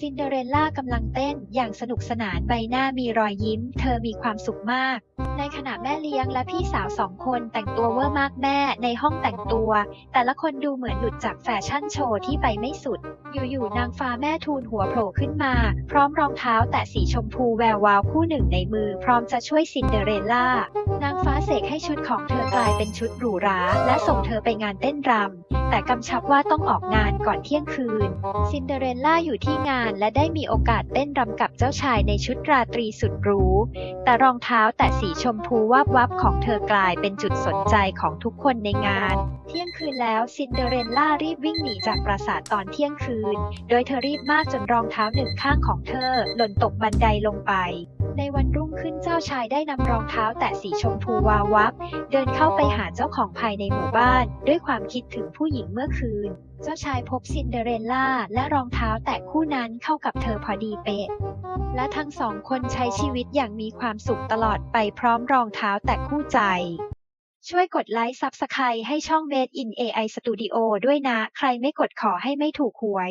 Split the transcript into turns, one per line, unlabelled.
ซินเดอเรลล่ากำลังเต้นอย่างสนุกสนานใบหน้ามีรอยยิ้ม เธอมีความสุขมาก ในขณะแม่เลี้ยงและพี่สาวสองคนแต่งตัวเวอร์มากแม่ในห้องแต่งตัว แต่ละคนดูเหมือนหลุดจากแฟชั่นโชว์ที่ไปไม่สุด อยู่ๆนางฟ้าแม่ทูลหัวโผล่ขึ้นมา พร้อมรองเท้าแตะสีชมพูแวววาวคู่หนึ่งในมือ พร้อมจะช่วยซินเดอเรลล่านางฟ้าเสกให้ชุดของเธอกลายเป็นชุดหรูหราและส่งเธอไปงานเต้นรำ แต่กำชับว่าต้องออกงานก่อนเที่ยงคืน ซินเดอเรลล่าอยู่ที่งานและได้มีโอกาสเต้นรำกับเจ้าชายในชุดราตรีสุดหรู แต่รองเท้าแตะสีชมพูวับวับของเธอกลายเป็นจุดสนใจของทุกคนในงาน เที่ยงคืนแล้วซินเดอเรลล่ารีบวิ่งหนีจากปราสาทตอนเที่ยงคืน โดยเธอรีบมากจนรองเท้าหนึ่งข้างของเธอ หล่นตกบันไดลงไป ในวันรุ่งขึ้นเจ้าชายได้นำรองเท้าแตะสีชมพูวาวับ เดินเข้าไปหาเจ้าของภายในหมู่บ้าน ด้วยความคิดถึงผู้หญิงเมื่อคืน เจ้าชายพบซินเดอเรลล่าและรองเท้าแตะคู่นั้นเข้ากับเธอพอดีเป๊ะ และทั้งสองคนใช้ชีวิตอย่างมีความสุขตลอดไปพร้อมรองเท้าแตะคู่ใจ ช่วยกดไลค์ซับสไคร์ให้ช่อง Made in AI Studio ด้วยนะ ใครไม่กดขอให้ไม่ถูกหวย